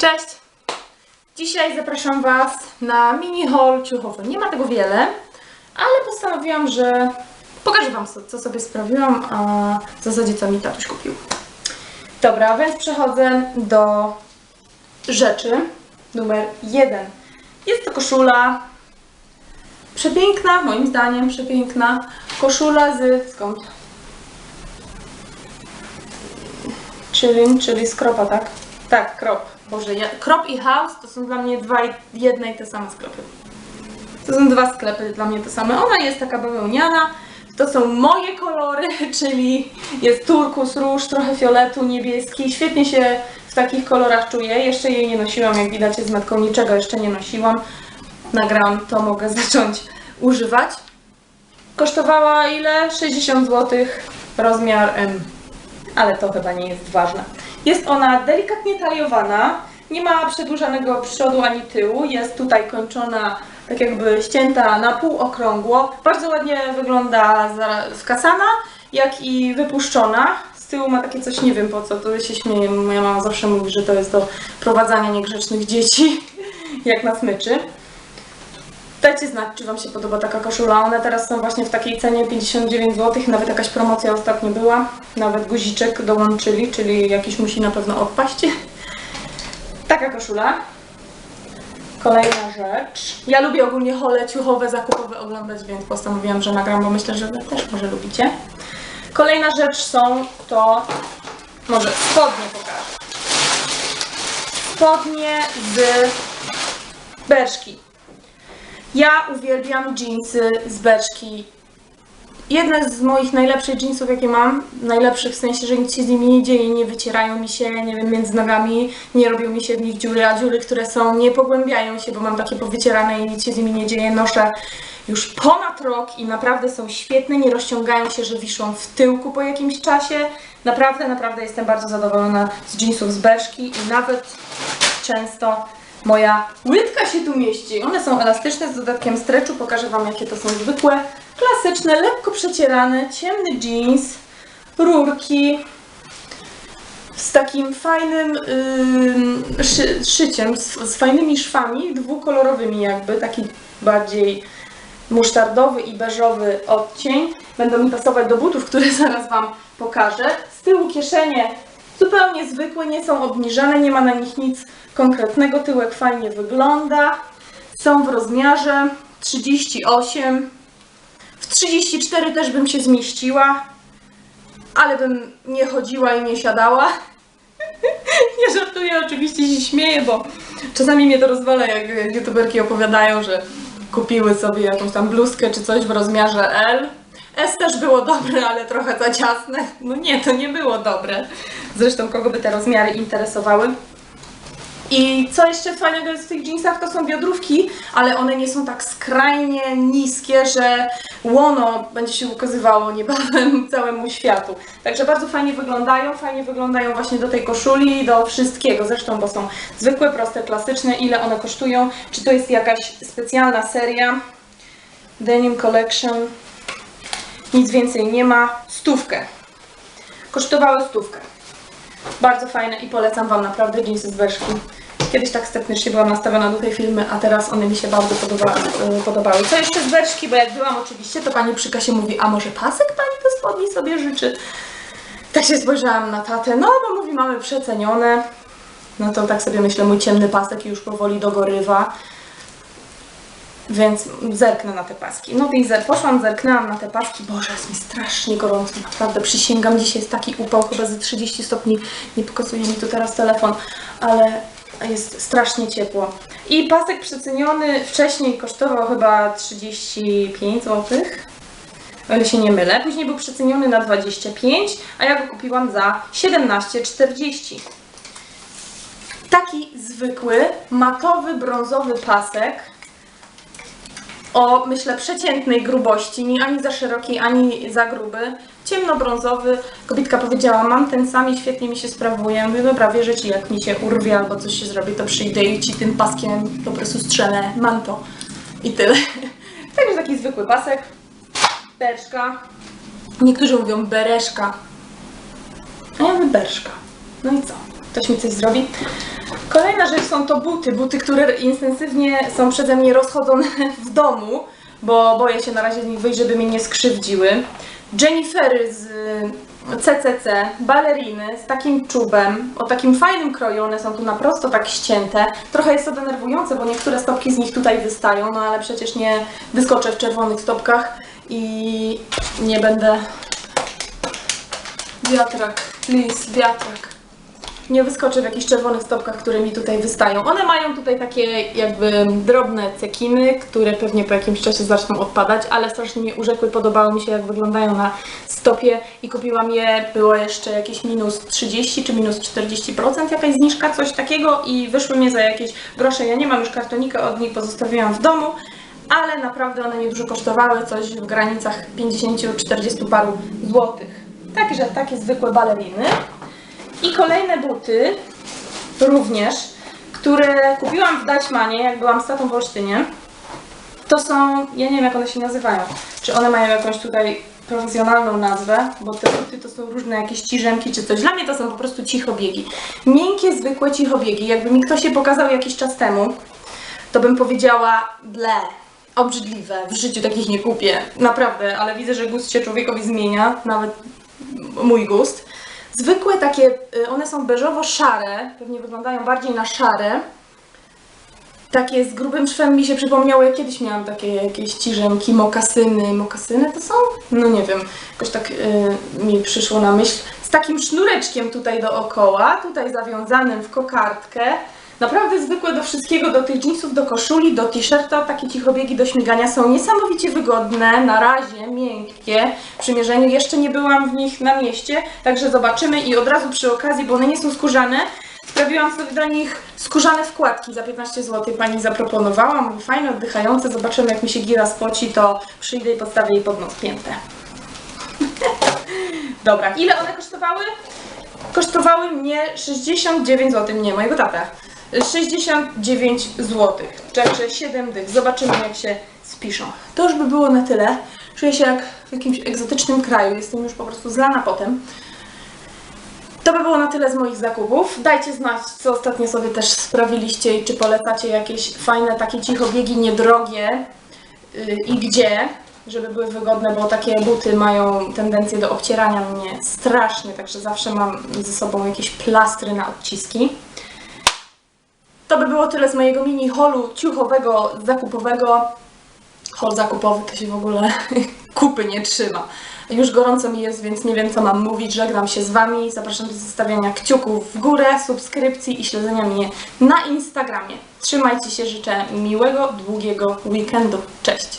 Cześć! Dzisiaj zapraszam Was na mini haul ciuchowy. Nie ma tego wiele, ale postanowiłam, że pokażę Wam, co, sobie sprawiłam, a w zasadzie co mi tatuś kupił. Dobra, więc przechodzę do rzeczy numer jeden. Jest to koszula przepiękna, moim zdaniem przepiękna. Koszula z skąd? Czyli, czyli z kropa, tak? Tak, krop. Boże, ja, krop i house to są dla mnie dwa, jedne i te same sklepy. To są dwa sklepy dla mnie te same. Ona jest taka bawełniana. To są moje kolory, czyli jest turkus, róż, trochę fioletu, niebieski. Świetnie się w takich kolorach czuję. Jeszcze jej nie nosiłam, jak widać z metką niczego jeszcze nie nosiłam. Nagram, to mogę zacząć używać. Kosztowała ile? 60 zł, rozmiar M ale to chyba nie jest ważne. Jest ona delikatnie taliowana, nie ma przedłużanego przodu ani tyłu, jest tutaj kończona tak jakby ścięta na pół okrągło. Bardzo ładnie wygląda skasana, jak i wypuszczona. Z tyłu ma takie coś, nie wiem po co, to się śmieję, moja mama zawsze mówi, że to jest do prowadzenia niegrzecznych dzieci, jak na smyczy. Dajcie znać, czy Wam się podoba taka koszula. One teraz są właśnie w takiej cenie 59 zł. Nawet jakaś promocja ostatnio była. Nawet guziczek dołączyli, czyli jakiś musi na pewno odpaść. Taka koszula. Kolejna rzecz. Ja lubię ogólnie hole ciuchowe, zakupowe oglądać, więc postanowiłam, że nagram, bo myślę, że Wy też może lubicie. Kolejna rzecz są to... Może spodnie pokażę. Spodnie z Berszki. Ja uwielbiam jeansy z beczki. Jedne z moich najlepszych jeansów, jakie mam, najlepszych w sensie, że nic się z nimi nie dzieje, nie wycierają mi się, nie wiem, między nogami, nie robią mi się w nich dziury, a dziury, które są, nie pogłębiają się, bo mam takie powycierane i nic się z nimi nie dzieje. Noszę już ponad rok i naprawdę są świetne, nie rozciągają się, że wiszą w tyłku po jakimś czasie. Naprawdę, naprawdę jestem bardzo zadowolona z jeansów z beczki i nawet często moja łydka się tu mieści. One są elastyczne z dodatkiem stretchu. Pokażę Wam, jakie to są zwykłe, klasyczne, lekko przecierane, ciemny jeans, rurki z takim fajnym ym, szy, szyciem, z, z fajnymi szwami, dwukolorowymi jakby, taki bardziej musztardowy i beżowy odcień. Będą mi pasować do butów, które zaraz Wam pokażę. Z tyłu kieszenie zupełnie zwykłe, nie są obniżane, nie ma na nich nic konkretnego. Tyłek fajnie wygląda. Są w rozmiarze 38. W 34 też bym się zmieściła, ale bym nie chodziła i nie siadała. Nie żartuję, oczywiście się śmieję, bo czasami mnie to rozwala, jak youtuberki opowiadają, że kupiły sobie jakąś tam bluzkę czy coś w rozmiarze L. S też było dobre, ale trochę za ciasne. No nie, to nie było dobre. Zresztą kogo by te rozmiary interesowały. I co jeszcze fajnego jest w tych jeansach, to są biodrówki, ale one nie są tak skrajnie niskie, że łono będzie się ukazywało niebawem całemu światu. Także bardzo fajnie wyglądają, fajnie wyglądają właśnie do tej koszuli, do wszystkiego. Zresztą, bo są zwykłe, proste, klasyczne. Ile one kosztują? Czy to jest jakaś specjalna seria? Denim Collection. Nic więcej nie ma. Stówkę. Kosztowały stówkę. Bardzo fajne i polecam Wam naprawdę jeansy z Berszki. Kiedyś tak sceptycznie byłam nastawiona do tej filmy, a teraz one mi się bardzo podoba, y, podobały. Co jeszcze z Berszki, bo jak byłam oczywiście, to pani przy kasie mówi, a może pasek pani do spodni sobie życzy? Tak się spojrzałam na tatę, no bo mówi, mamy przecenione. No to tak sobie myślę, mój ciemny pasek już powoli dogorywa. Więc zerknę na te paski. No i poszłam, zerknęłam na te paski. Boże, jest mi strasznie gorąco, naprawdę przysięgam. Dzisiaj jest taki upał, chyba ze 30 stopni. Nie pokazuje mi tu teraz telefon, ale jest strasznie ciepło. I pasek przeceniony wcześniej kosztował chyba 35 zł. O ile się nie mylę. Później był przeceniony na 25, a ja go kupiłam za 17,40. Taki zwykły, matowy, brązowy pasek o, myślę, przeciętnej grubości, nie ani za szeroki, ani za gruby. Ciemnobrązowy. Kobietka powiedziała, mam ten sam i świetnie mi się sprawuje. Mówię, dobra, wierzę Ci, jak mi się urwie albo coś się zrobi, to przyjdę i Ci tym paskiem po prostu strzelę. Mam to. I tyle. Także taki zwykły pasek. Berszka. Niektórzy mówią bereszka. A ja mówię berszka. No i co? Ktoś mi coś zrobi. Kolejna rzecz są to buty. Buty, które intensywnie są przeze mnie rozchodzone w domu, bo boję się na razie z nich wyjść, żeby mnie nie skrzywdziły. Jennifery z CCC, baleriny z takim czubem, o takim fajnym kroju, one są tu na prosto tak ścięte. Trochę jest to denerwujące, bo niektóre stopki z nich tutaj wystają, no ale przecież nie wyskoczę w czerwonych stopkach i nie będę... Wiatrak, please, wiatrak nie wyskoczę w jakichś czerwonych stopkach, które mi tutaj wystają. One mają tutaj takie jakby drobne cekiny, które pewnie po jakimś czasie zaczną odpadać, ale strasznie mnie urzekły, podobały mi się jak wyglądają na stopie i kupiłam je, było jeszcze jakieś minus 30 czy minus 40%, jakaś zniżka, coś takiego i wyszły mnie za jakieś grosze. Ja nie mam już kartonika od nich, pozostawiłam w domu, ale naprawdę one niedużo kosztowały, coś w granicach 50-40 paru złotych. Także takie zwykłe baleriny. I kolejne buty, również, które kupiłam w Daćmanie, jak byłam z tatą w Olsztynie. To są, ja nie wiem jak one się nazywają. Czy one mają jakąś tutaj profesjonalną nazwę, bo te buty to są różne jakieś ciżemki czy coś. Dla mnie to są po prostu cichobiegi. Miękkie, zwykłe cichobiegi. Jakby mi ktoś je pokazał jakiś czas temu, to bym powiedziała ble, obrzydliwe, w życiu takich nie kupię. Naprawdę, ale widzę, że gust się człowiekowi zmienia, nawet mój gust. Zwykłe takie, y, one są beżowo-szare, pewnie wyglądają bardziej na szare. Takie z grubym szwem mi się przypomniało, jak kiedyś miałam takie jakieś ciżemki, mokasyny. Mokasyny to są? No nie wiem, jakoś tak y, mi przyszło na myśl. Z takim sznureczkiem tutaj dookoła, tutaj zawiązanym w kokardkę. Naprawdę zwykłe do wszystkiego, do tych jeansów, do koszuli, do t-shirta, takie cichobiegi do śmigania są niesamowicie wygodne, na razie miękkie. W przymierzeniu jeszcze nie byłam w nich na mieście, także zobaczymy i od razu przy okazji, bo one nie są skórzane, sprawiłam sobie do nich skórzane wkładki za 15 zł. Pani zaproponowała, mówię fajne, oddychające, zobaczymy jak mi się gira spoci, to przyjdę i podstawię jej pod nos piętę. Dobra, ile one kosztowały? Kosztowały mnie 69 zł, nie, mojego tata. 69 zł, także 7 dych. Zobaczymy jak się spiszą. To już by było na tyle. Czuję się jak w jakimś egzotycznym kraju, jestem już po prostu zlana potem. To by było na tyle z moich zakupów. Dajcie znać, co ostatnio sobie też sprawiliście i czy polecacie jakieś fajne takie cichobiegi, niedrogie yy, i gdzie, żeby były wygodne, bo takie buty mają tendencję do obcierania mnie strasznie, także zawsze mam ze sobą jakieś plastry na odciski. To by było tyle z mojego mini holu ciuchowego, zakupowego. Hol zakupowy to się w ogóle kupy nie trzyma. Już gorąco mi jest, więc nie wiem co mam mówić. Żegnam się z Wami. Zapraszam do zostawiania kciuków w górę, subskrypcji i śledzenia mnie na Instagramie. Trzymajcie się, życzę miłego, długiego weekendu. Cześć!